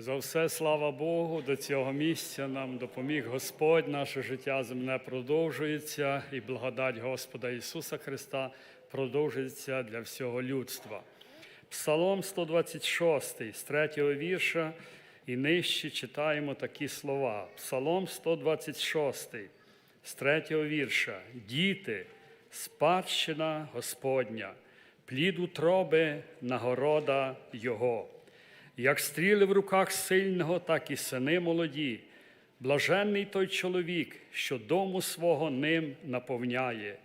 За все слава Богу, до цього місця нам допоміг Господь, наше життя земне продовжується, і благодать Господа Ісуса Христа продовжується для всього людства. Псалом 126, з 3 вірша і нижче читаємо такі слова. Псалом 126, з 3 вірша. Діти, спадщина Господня, плід утроби, нагорода Його. Як стріли в руках сильного, так і сини молоді. Блаженний той чоловік, що дому свого ним наповняє.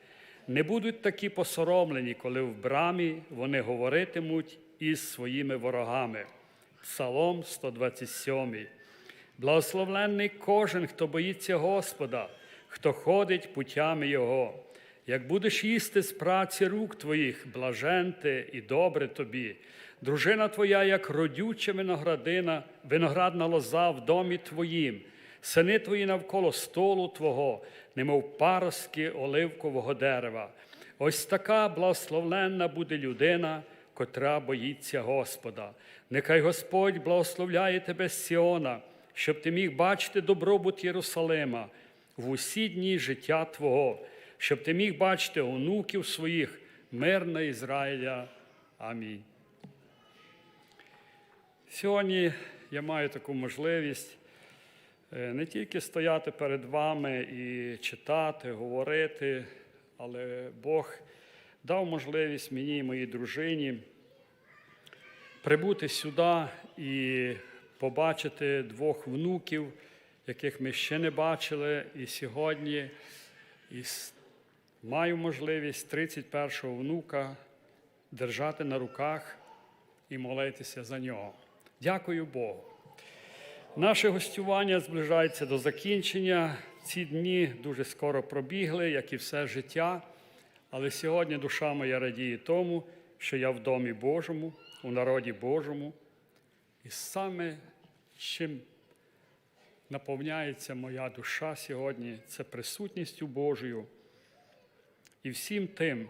Не будуть такі посоромлені, коли в брамі вони говоритимуть із своїми ворогами. Псалом 127. Благословленний кожен, хто боїться Господа, хто ходить путями Його. Як будеш їсти з праці рук твоїх, блажен ти і добре тобі. Дружина твоя, як родюча виноградина, виноградна лоза в домі твоїм, сини твої навколо столу Твого, немов паростки оливкового дерева. Ось така благословленна буде людина, котра боїться Господа. Нехай Господь благословляє тебе з Сіона, щоб ти міг бачити добробут Єрусалима в усі дні життя Твого, щоб ти міг бачити онуків своїх, мир на Ізраїля. Амінь. Сьогодні я маю таку можливість е, не тільки стояти перед вами і читати, говорити, але Бог дав можливість мені і моїй дружині прибути сюди і побачити двох внуків, яких ми ще не бачили. І сьогодні і с- маю можливість 31-го внука держати на руках і молитися за нього. Дякую Богу. Наше гостювання зближається до закінчення. Ці дні дуже скоро пробігли, як і все життя. Але сьогодні душа моя радіє тому, що я в домі Божому, у народі Божому. І саме чим наповняється моя душа сьогодні, це присутністю Божою і всім тим,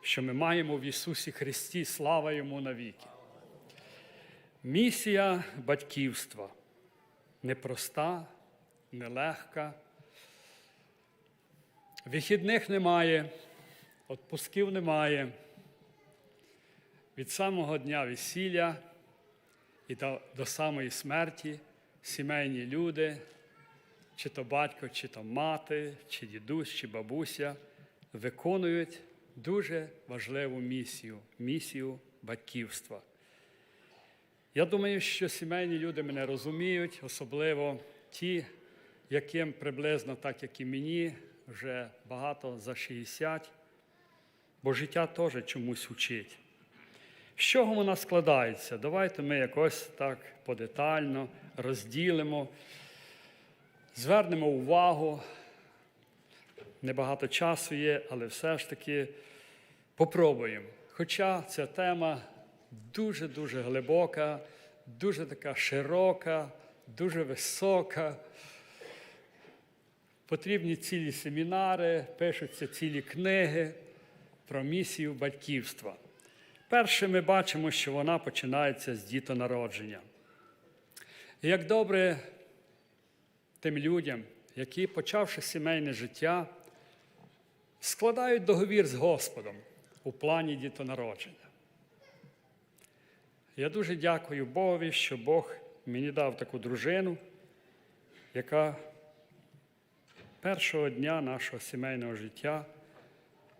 що ми маємо в Ісусі Христі, слава Йому навіки. Місія батьківства непроста, нелегка. Вихідних немає, відпусків немає. Від самого дня весілля і до, до самої смерті сімейні люди, чи то батько, чи то мати, чи дідусь, чи бабуся, виконують дуже важливу місію місію батьківства. Я думаю, що сімейні люди мене розуміють, особливо ті, яким приблизно так, як і мені, вже багато за 60, бо життя теж чомусь учить. З чого вона складається? Давайте ми якось так подетально розділимо, звернемо увагу. Небагато часу є, але все ж таки попробуємо. Хоча ця тема дуже-дуже глибока, дуже така широка, дуже висока. Потрібні цілі семінари, пишуться цілі книги про місію батьківства. Перше, ми бачимо, що вона починається з дітонародження. Як добре тим людям, які, почавши сімейне життя, складають договір з Господом у плані дітонародження. Я дуже дякую Богові, що Бог мені дав таку дружину, яка першого дня нашого сімейного життя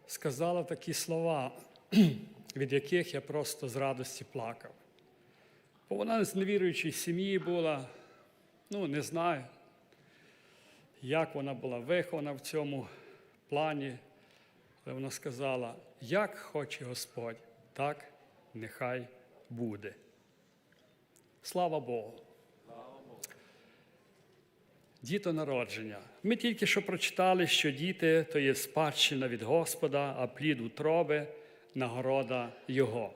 сказала такі слова, від яких я просто з радості плакав. Бо вона з невіруючої сім'ї була, ну, не знаю, як вона була вихована в цьому плані, але вона сказала, як хоче Господь, так нехай буде. Слава Богу. Дітонародження. Ми тільки що прочитали, що діти то є спадщина від Господа, а плід утроби нагорода Його.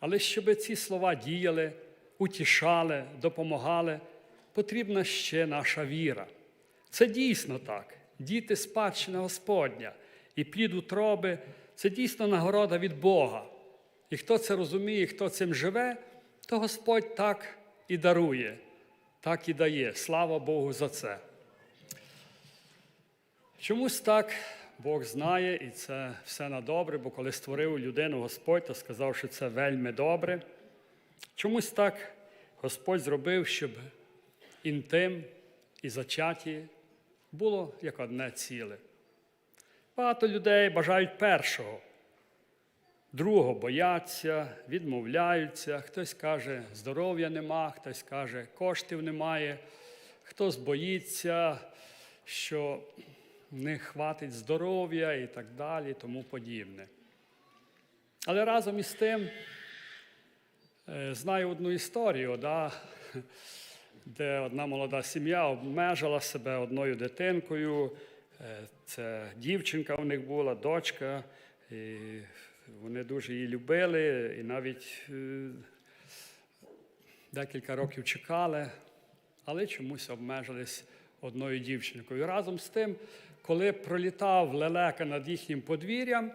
Але щоб ці слова діяли, утішали, допомагали, потрібна ще наша віра. Це дійсно так. Діти спадщина Господня, і плід утроби це дійсно нагорода від Бога. І хто це розуміє, хто цим живе, то Господь так і дарує, так і дає. Слава Богу за це. Чомусь так Бог знає, і це все на добре, бо коли створив людину Господь, то сказав, що це вельми добре. Чомусь так Господь зробив, щоб інтим і зачаті було як одне ціле. Багато людей бажають першого, другого бояться, відмовляються. Хтось каже, здоров'я нема, хтось каже, коштів немає, хтось боїться, що не хватить здоров'я і так далі, тому подібне. Але разом із тим е, знаю одну історію, да, де одна молода сім'я обмежила себе одною дитинкою. Е, Це дівчинка у них була, дочка. І вони дуже її любили і навіть е, декілька років чекали, але чомусь обмежились одною дівчинкою. Разом з тим, коли пролітав лелека над їхнім подвір'ям,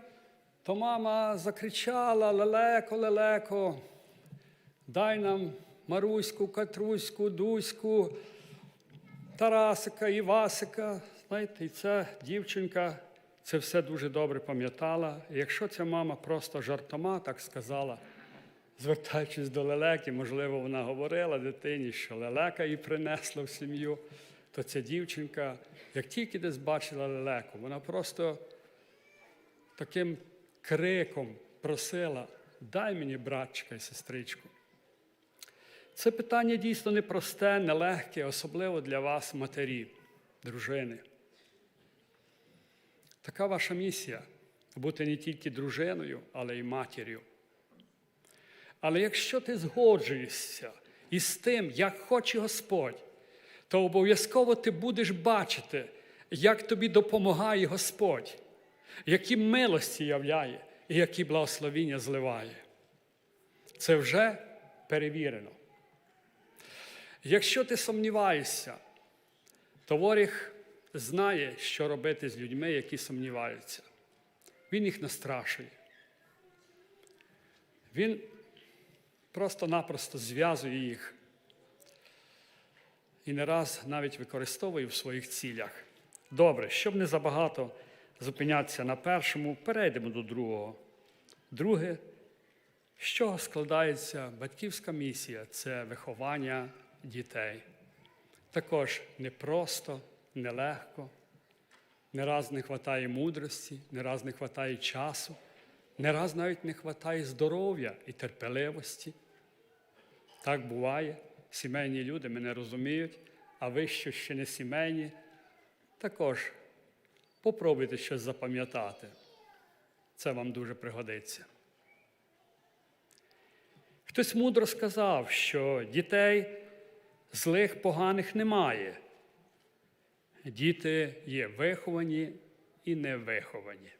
то мама закричала: Лелеко, лелеко, дай нам Маруську, Катруську, Дуську, Тарасика, Івасика. Знаєте, і ця дівчинка це все дуже добре пам'ятала. Якщо ця мама просто жартома так сказала, звертаючись до лелеки, можливо, вона говорила дитині, що лелека її принесла в сім'ю, то ця дівчинка, як тільки десь бачила лелеку, вона просто таким криком просила: дай мені братчика і сестричку. Це питання дійсно непросте, нелегке, особливо для вас, матері, дружини. Така ваша місія бути не тільки дружиною, але й матір'ю. Але якщо ти згоджуєшся із тим, як хоче Господь, то обов'язково ти будеш бачити, як тобі допомагає Господь, які милості являє і які благословіння зливає. Це вже перевірено. Якщо ти сумніваєшся, то ворог знає, що робити з людьми, які сумніваються. Він їх настрашує. Він просто-напросто зв'язує їх і не раз навіть використовує в своїх цілях. Добре, щоб не забагато зупинятися на першому, перейдемо до другого. Друге, з чого складається батьківська місія це виховання дітей. Також непросто, нелегко, не раз не вистачає мудрості, не раз не вистачає часу, не раз навіть не вистачає здоров'я і терпеливості. Так буває. Сімейні люди мене розуміють, а ви, що ще не сімейні, також попробуйте щось запам'ятати. Це вам дуже пригодиться. Хтось мудро сказав, що дітей злих, поганих немає. Діти є виховані і невиховані.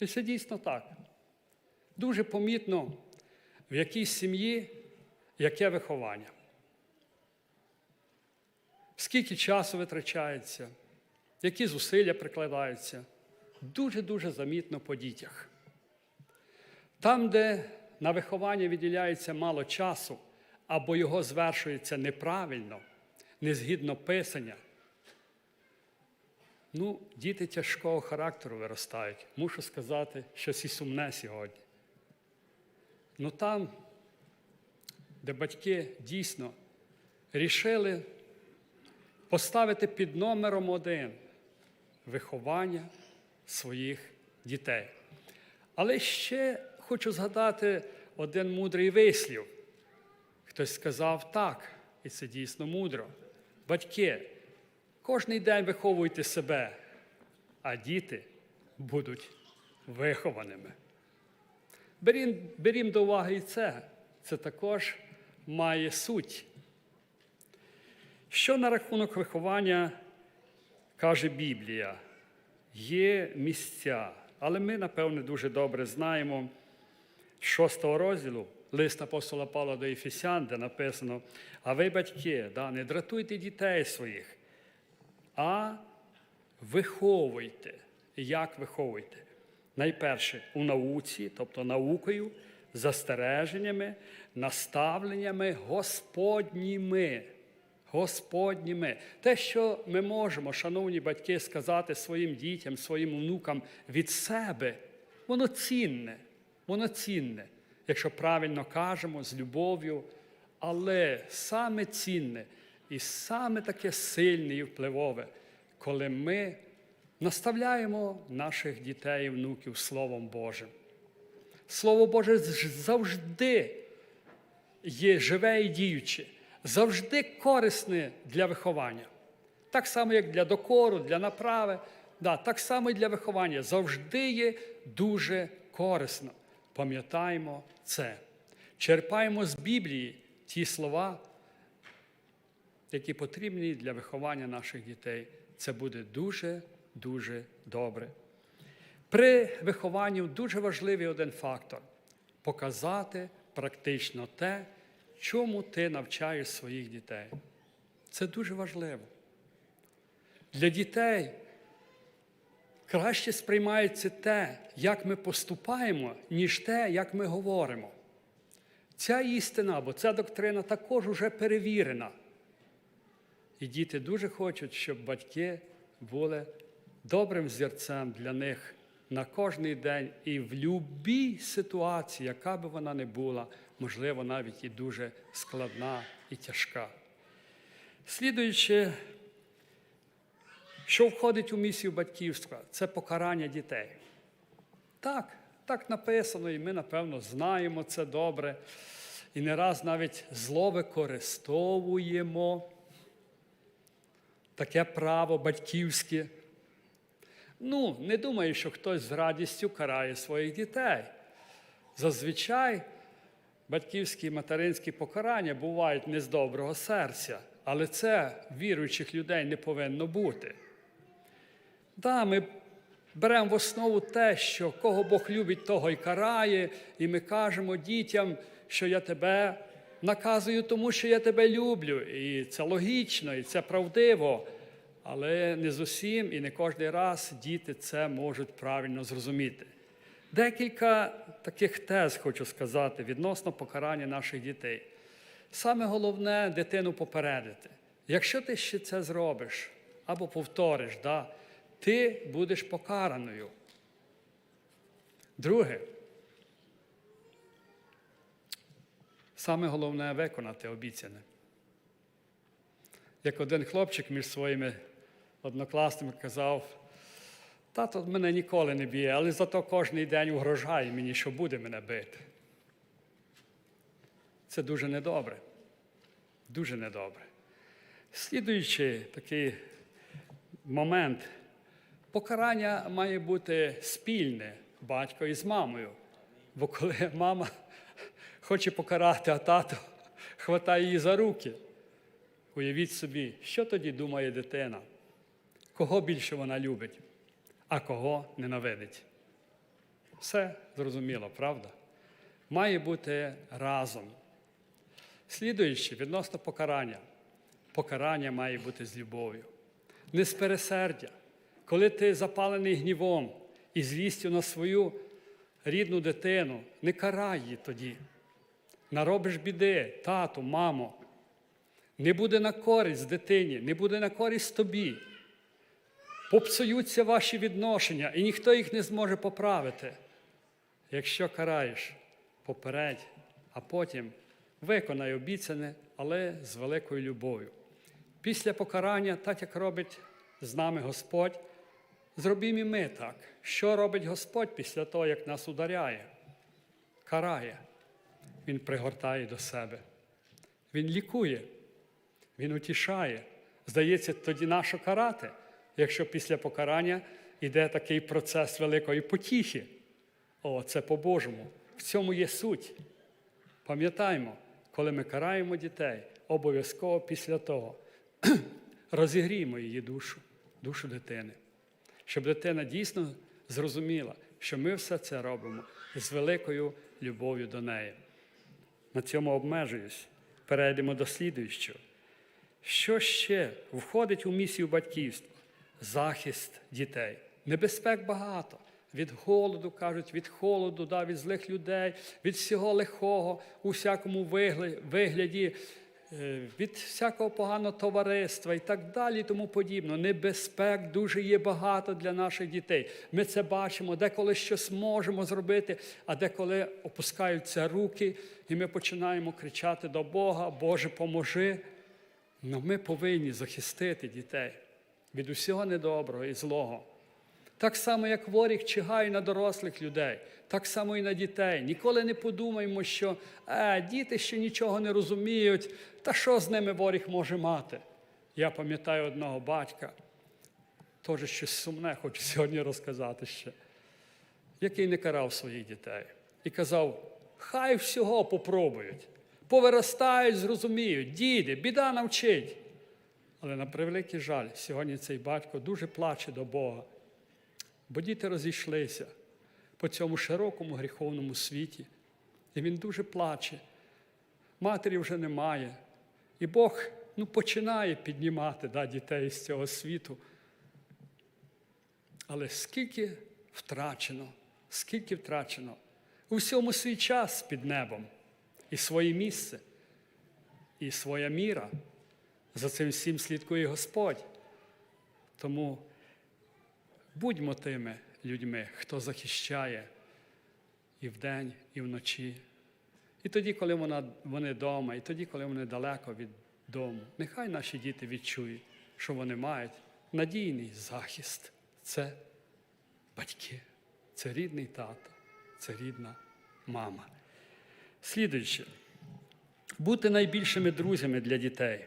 І це дійсно так. Дуже помітно, в якій сім'ї яке виховання. Скільки часу витрачається, які зусилля прикладаються, дуже-дуже замітно по дітях. Там, де на виховання відділяється мало часу, або його звершується неправильно, не згідно писання, ну, діти тяжкого характеру виростають. Мушу сказати, щось і сумне сьогодні. Ну там, де батьки дійсно рішили поставити під номером один виховання своїх дітей. Але ще хочу згадати один мудрий вислів. Хтось сказав так, і це дійсно мудро. Батьки, кожний день виховуйте себе, а діти будуть вихованими. Берім, берім до уваги і це. Це також має суть. Що на рахунок виховання каже Біблія? Є місця, але ми, напевне, дуже добре знаємо шостого розділу лист апостола Павла до Ефесян, де написано: а ви, батьки, да, не дратуйте дітей своїх, а виховуйте. Як виховуйте? Найперше у науці, тобто наукою, застереженнями, наставленнями Господніми. Господніми. Те, що ми можемо, шановні батьки, сказати своїм дітям, своїм внукам від себе, воно цінне, воно цінне, якщо правильно кажемо, з любов'ю. Але саме цінне і саме таке сильне і впливове, коли ми наставляємо наших дітей і внуків Словом Божим. Слово Боже завжди є живе і діюче, завжди корисне для виховання. Так само, як для докору, для направи, да, так само і для виховання. Завжди є дуже корисно. Пам'ятаємо це. Черпаємо з Біблії ті слова, які потрібні для виховання наших дітей. Це буде дуже, дуже добре. При вихованні дуже важливий один фактор показати практично те, чому ти навчаєш своїх дітей. Це дуже важливо. Для дітей краще сприймається те, як ми поступаємо, ніж те, як ми говоримо. Ця істина або ця доктрина також уже перевірена. І діти дуже хочуть, щоб батьки були добрим зірцем для них на кожний день і в будь-якій ситуації, яка би вона не була, можливо, навіть і дуже складна і тяжка. Слідуючи, що входить у місію батьківства, це покарання дітей. Так, так написано, і ми, напевно, знаємо це добре. І не раз навіть зло використовуємо таке право батьківське. Ну, не думаю, що хтось з радістю карає своїх дітей. Зазвичай батьківські і материнські покарання бувають не з доброго серця, але це віруючих людей не повинно бути. Да, ми беремо в основу те, що кого Бог любить, того й карає, і ми кажемо дітям, що я тебе наказую, тому що я тебе люблю. І це логічно, і це правдиво. Але не з усім і не кожен раз діти це можуть правильно зрозуміти. Декілька таких тез хочу сказати відносно покарання наших дітей. Саме головне дитину попередити. Якщо ти ще це зробиш або повториш, да, ти будеш покараною. Друге, саме головне виконати обіцяне. Як один хлопчик між своїми однокласниками казав, тато мене ніколи не б'є, але зато кожен день угрожає мені, що буде мене бити. Це дуже недобре. Дуже недобре. Слідуючий такий момент, покарання має бути спільне батько із мамою. Бо коли мама хоче покарати, а тато хватає її за руки, уявіть собі, що тоді думає дитина, кого більше вона любить, а кого ненавидить. Все зрозуміло, правда? Має бути разом. Слідуючи, відносно покарання. Покарання має бути з любов'ю. Не з пересердя. Коли ти запалений гнівом і злістю на свою рідну дитину, не карай її тоді. Наробиш біди, тату, мамо. Не буде на користь дитині, не буде на користь тобі. Попсуються ваші відношення, і ніхто їх не зможе поправити. Якщо караєш, попередь, а потім виконай обіцяне, але з великою любов'ю. Після покарання, так як робить з нами Господь, зробімо і ми так. Що робить Господь після того, як нас ударяє? Карає. Він пригортає до себе. Він лікує, він утішає. Здається, тоді нащо карати, якщо після покарання йде такий процес великої потіхи. О, це по-божому. В цьому є суть. Пам'ятаємо, коли ми караємо дітей, обов'язково після того розігріємо її душу, душу дитини, щоб дитина дійсно зрозуміла, що ми все це робимо з великою любов'ю до неї. На цьому обмежуюсь. Перейдемо до слідуючого. Що ще входить у місію батьківства? Захист дітей. Небезпек багато. від голоду, кажуть, від холоду, да, від злих людей, від всього лихого у всякому вигля- вигляді, від всякого поганого товариства і так далі, і тому подібно. Небезпек дуже є багато для наших дітей. Ми це бачимо, деколи щось можемо зробити, а деколи опускаються руки, і ми починаємо кричати до Бога, Боже, поможи. Ну, ми повинні захистити дітей від усього недоброго і злого. Так само, як воріг чигає на дорослих людей, так само і на дітей. Ніколи не подумаємо, що е, діти ще нічого не розуміють, та що з ними воріг може мати. Я пам'ятаю одного батька, теж щось сумне хочу сьогодні розказати ще, який не карав своїх дітей. І казав: хай всього попробують, повиростають, зрозуміють, діди, біда навчить. Але на превеликий жаль, сьогодні цей батько дуже плаче до Бога, бо діти розійшлися по цьому широкому гріховному світі. І він дуже плаче. Матері вже немає. І Бог ну, починає піднімати да, дітей з цього світу. Але скільки втрачено, скільки втрачено. У всьому свій час під небом, і своє місце, і своя міра. За цим всім слідкує Господь. Тому будьмо тими людьми, хто захищає і вдень, і вночі. І тоді, коли вона, вони вдома, і тоді, коли вони далеко від дому, нехай наші діти відчують, що вони мають надійний захист. Це батьки, це рідний тато, це рідна мама. Слідуюче, бути найбільшими друзями для дітей.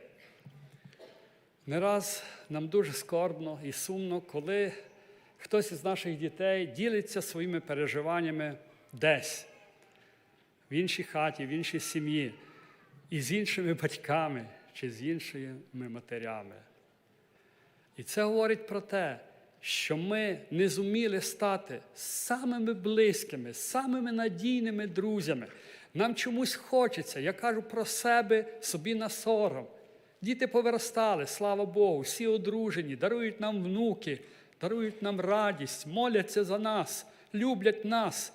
Не раз нам дуже скорбно і сумно, коли хтось із наших дітей ділиться своїми переживаннями десь, в іншій хаті, в іншій сім'ї, і з іншими батьками чи з іншими матерями. І це говорить про те, що ми не зуміли стати самими близькими, самими надійними друзями. Нам чомусь хочеться, я кажу про себе собі на сором. Діти повиростали, слава Богу, всі одружені, дарують нам внуки, дарують нам радість, моляться за нас, люблять нас.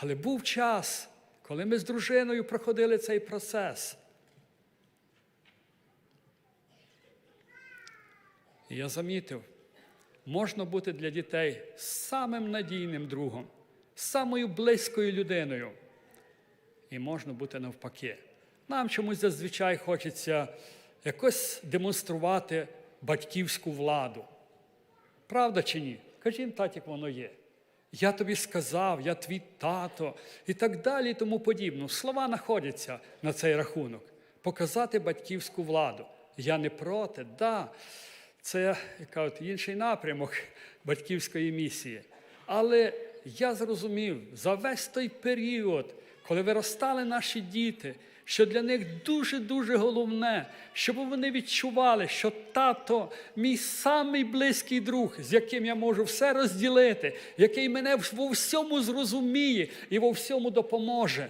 Але був час, коли ми з дружиною проходили цей процес. І я замітив, можна бути для дітей самим надійним другом, самою близькою людиною. І можна бути навпаки. Нам чомусь зазвичай хочеться якось демонструвати батьківську владу. Правда чи ні? Кажіть так, як воно є. Я тобі сказав, я твій тато і так далі, і тому подібно. Слова знаходяться на цей рахунок. Показати батьківську владу. Я не проти, да, це от інший напрямок батьківської місії. Але я зрозумів за весь той період, коли виростали наші діти, що для них дуже-дуже головне, щоб вони відчували, що тато мій самий близький друг, з яким я можу все розділити, який мене во всьому зрозуміє і во всьому допоможе.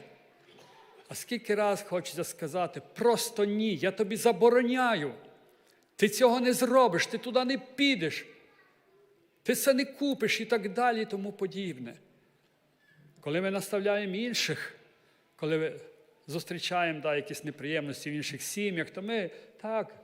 А скільки раз хочеться сказати, просто ні, я тобі забороняю. Ти цього не зробиш, ти туди не підеш, ти це не купиш і так далі, і тому подібне. Коли ми наставляємо інших, коли зустрічаємо да, якісь неприємності в інших сім'ях, то ми так,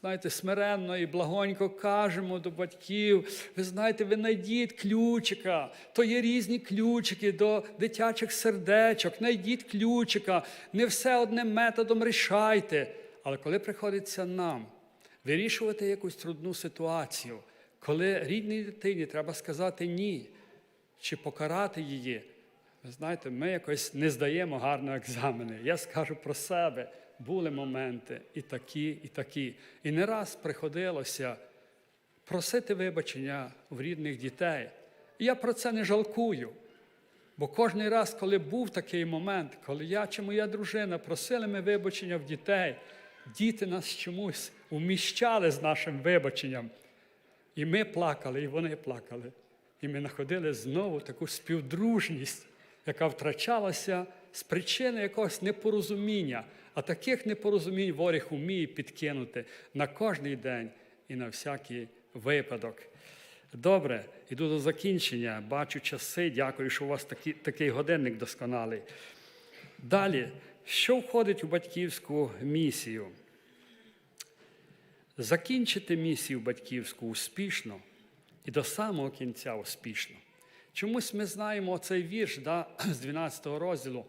знаєте, смиренно і благонько кажемо до батьків, ви знаєте, ви знайдіть ключика, то є різні ключики до дитячих сердечок, знайдіть ключика, не все одним методом рішайте. Але коли приходиться нам вирішувати якусь трудну ситуацію, коли рідній дитині треба сказати ні, чи покарати її, ви знаєте, ми якось не здаємо гарно екзамени. Я скажу про себе. Були моменти і такі, і такі. І не раз приходилося просити вибачення в рідних дітей. І я про це не жалкую. Бо кожен раз, коли був такий момент, коли я чи моя дружина просили ми вибачення в дітей, діти нас чомусь уміщали з нашим вибаченням. І ми плакали, і вони плакали. І ми знаходили знову таку співдружність, яка втрачалася з причини якогось непорозуміння. А таких непорозумінь ворог уміє підкинути на кожний день і на всякий випадок. Добре, іду до закінчення. Бачу часи. Дякую, що у вас такий, такий годинник досконалий. Далі, що входить у батьківську місію? Закінчити місію батьківську успішно і до самого кінця успішно. Чомусь ми знаємо цей вірш да, з 12 розділу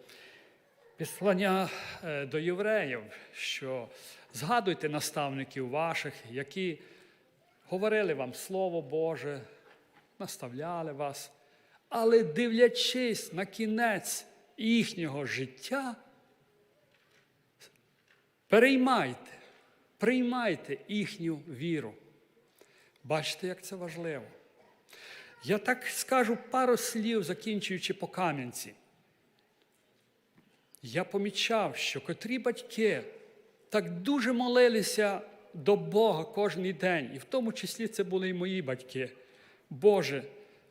післання е, до євреїв, що згадуйте наставників ваших, які говорили вам Слово Боже, наставляли вас, але дивлячись на кінець їхнього життя, переймайте, приймайте їхню віру. Бачите, як це важливо. Я так скажу пару слів, закінчуючи по Кам'янці. Я помічав, що котрі батьки так дуже молилися до Бога кожен день, і в тому числі це були і мої батьки. Боже,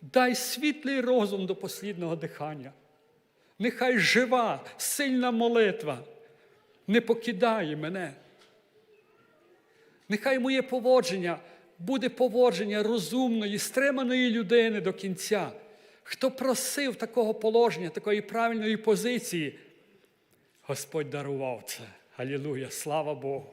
дай світлий розум до послідного дихання. Нехай жива, сильна молитва не покидає мене. Нехай моє поводження буде поводження розумної, стриманої людини до кінця. Хто просив такого положення, такої правильної позиції, Господь дарував це. Алілуя, слава Богу.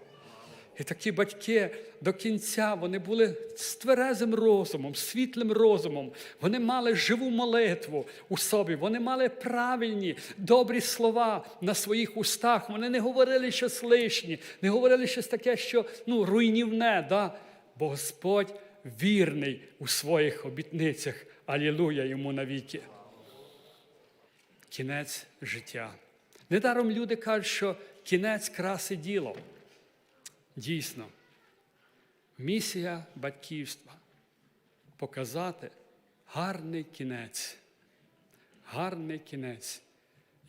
І такі батьки до кінця вони були з тверезим розумом, світлим розумом. Вони мали живу молитву у собі, вони мали правильні, добрі слова на своїх устах. Вони не говорили щось лишнє, не говорили щось таке, що ну, руйнівне. Да? Бо Господь вірний у своїх обітницях. Алілуя йому навіки. Кінець життя. Недаром люди кажуть, що кінець краси діло. Дійсно, місія батьківства показати гарний кінець. Гарний кінець.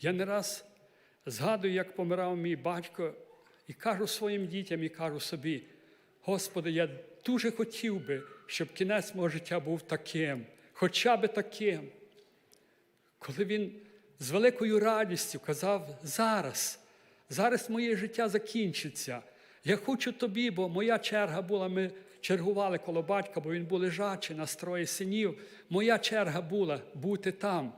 Я не раз згадую, як помирав мій батько, і кажу своїм дітям, і кажу собі, Господи, я дуже хотів би, щоб кінець мого життя був таким, хоча би таким. Коли він з великою радістю казав, зараз, зараз моє життя закінчиться. Я хочу тобі, бо моя черга була, ми чергували коло батька, бо він був лежачий на строї синів. Моя черга була бути там.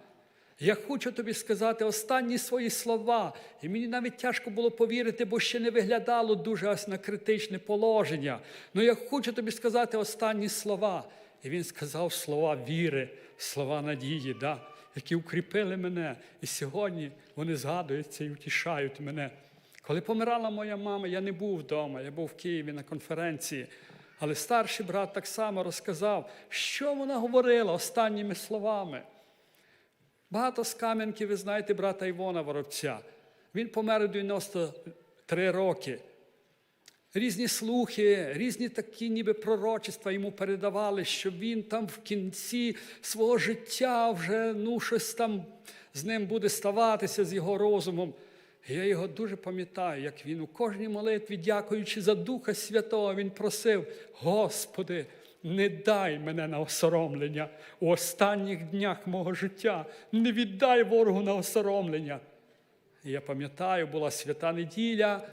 Я хочу тобі сказати останні свої слова. І мені навіть тяжко було повірити, бо ще не виглядало дуже аж на критичне положення. Ну я хочу тобі сказати останні слова. І він сказав слова віри, слова надії, да, які укріпили мене. І сьогодні вони згадуються і втішають мене. Коли помирала моя мама, я не був вдома, я був в Києві на конференції. Але старший брат так само розказав, що вона говорила останніми словами. Багато з Кам'янки, ви знаєте, брата Івона Воробця. Він помер у 93 роки. Різні слухи, різні такі ніби пророчества йому передавали, що він там в кінці свого життя вже ну, щось там з ним буде ставатися, з його розумом. Я його дуже пам'ятаю, як він у кожній молитві, дякуючи за Духа Святого, він просив, Господи, не дай мене на осоромлення у останніх днях мого життя, не віддай ворогу на осоромлення. І я пам'ятаю, була свята неділя,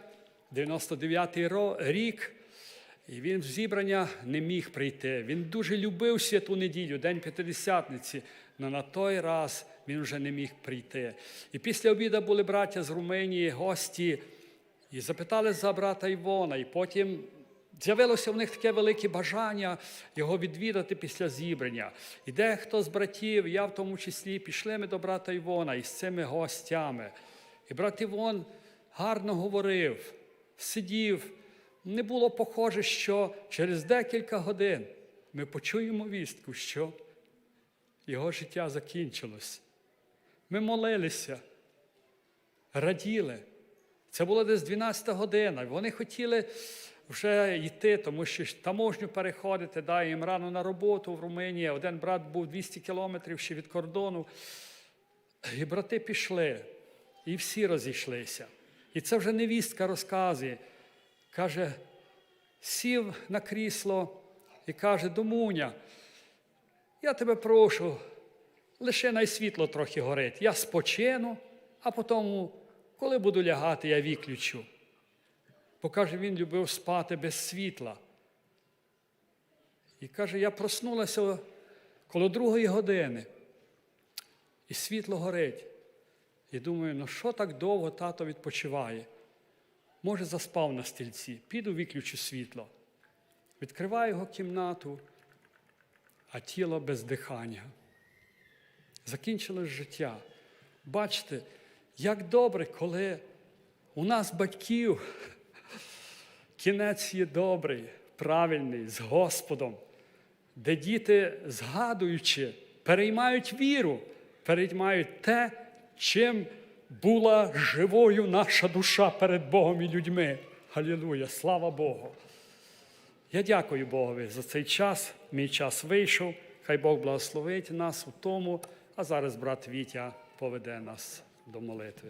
99-й рік, і він в зібрання не міг прийти. Він дуже любив святу неділю, День П'ятидесятниці, але на той раз він вже не міг прийти. І після обіду були браття з Румунії, гості, і запитали за брата Івона, і потім. З'явилося в них таке велике бажання його відвідати після зібрання. І дехто з братів, я в тому числі, пішли ми до брата Івона із цими гостями. І брат Івон гарно говорив, сидів. Не було похоже, що через декілька годин ми почуємо вістку, що його життя закінчилось. Ми молилися, раділи. Це було десь 12 година. Вони хотіли вже йти, тому що таможню переходити, да, їм рано на роботу в Румунії. Один брат був 200 кілометрів ще від кордону. І брати пішли, і всі розійшлися. І це вже невістка розказує. Каже, сів на крісло і каже, Домуня, я тебе прошу, лише найсвітло трохи горить. Я спочину, а потім, коли буду лягати, я виключу. Бо каже, він любив спати без світла. І каже, я проснулася коло другої години, і світло горить. І думаю, ну що так довго тато відпочиває? Може, заспав на стільці, піду виключу світло. Відкриваю його кімнату, а тіло без дихання. Закінчилось життя. Бачите, як добре, коли у нас батьків кінець є добрий, правильний, з Господом, де діти, згадуючи, переймають віру, переймають те, чим була живою наша душа перед Богом і людьми. Халілуя, слава Богу! Я дякую Богові за цей час. Мій час вийшов. Хай Бог благословить нас у тому, а зараз брат Вітя поведе нас до молитви.